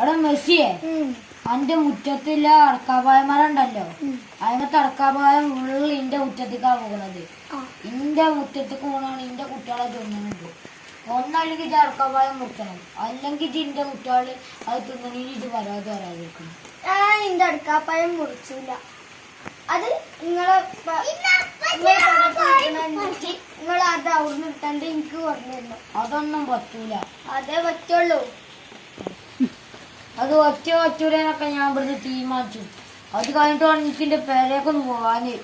എടാ മെസ്സിയെ അന്റെ മുറ്റത്തില്ല അടക്കാപായമാരുണ്ടല്ലോ അതിനകത്ത് അടക്കാപായം ഉള്ളിൽ ഇന്റെ മുറ്റത്തേക്കാ പോകുന്നത് ഇന്റെ മുറ്റത്തേക്ക് പോകണാണ് ഇന്റെ കുട്ടികളെ തിന്നുന്നുണ്ട് ഒന്നല്ലെങ്കിൽ ഇത് അടക്കാപായം മുറ്റണം അല്ലെങ്കിൽ ഇത് ഇന്റെ കുട്ടികൾ അത് തിന്നണീന് ഇത് വരാതെ വരാതിരിക്കണം. ഞാൻ ഇന്റെ അടുക്കാപ്പായം മുറിച്ചില്ല അത് നിങ്ങളെ നിങ്ങൾ അത് അവിടുന്ന് എടുത്താണ്ട് എനിക്ക് പറഞ്ഞിരുന്നു. അതൊന്നും പറ്റൂല. അതേ പറ്റുള്ളൂ. അത് ഒറ്റ ഒറ്റൂരനൊക്കെ ഞാൻ ഇവിടുന്ന് തീരുമാനിച്ചു അത് കഴിഞ്ഞിട്ടാണ് എനിക്ക് എന്റെ പേരേക്കൊന്ന് പോവാന്.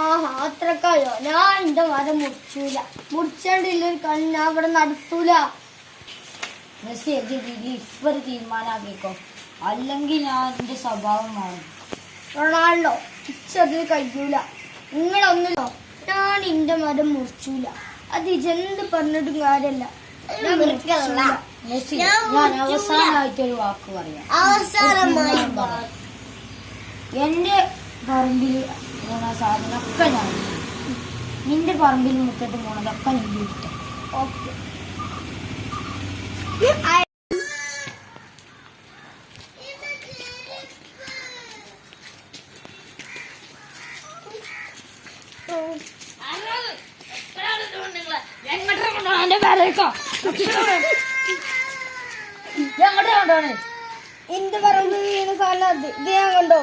ആഹാ അത്രക്കായോ? ഞാൻ എന്റെ മരം മുറിച്ചൂല. മുറിച്ചില്ല ഒരു കളി ഞാൻ ഇവിടെ നടത്തൂല. മെസ്സി എന്റെ രീതി ഇപ്പൊ ഒരു തീരുമാനമാക്കിക്കോ അല്ലെങ്കിൽ ഞാൻ എന്റെ സ്വഭാവം മാറും. റൊണാൾഡോ ഇച്ചത് കഴിയൂല. നിങ്ങളൊന്നല്ലോ ഞാൻ എന്റെ മരം മുറിച്ചൂല. അത് ഇജെന്ത് പറഞ്ഞിട്ടും കാര്യമല്ല ഞാൻ അവസാനമായിട്ടൊരു വാക്ക് പറയാം. അവസാനമായി. എന്റെ പറമ്പിൽ പോണ സാധനമൊക്കെ ഞാൻ. നിന്റെ പറമ്പിൽ മുറ്റത്ത് പോണതൊക്കെ നീ വിട്ടു ഓക്കെ. എങ്ങോട്ടാ കൊണ്ടുപോണേ? എന്റെ പറമ്പിൽ വീണ സാധനം അത് ഇത് ഞാൻ കണ്ടോ?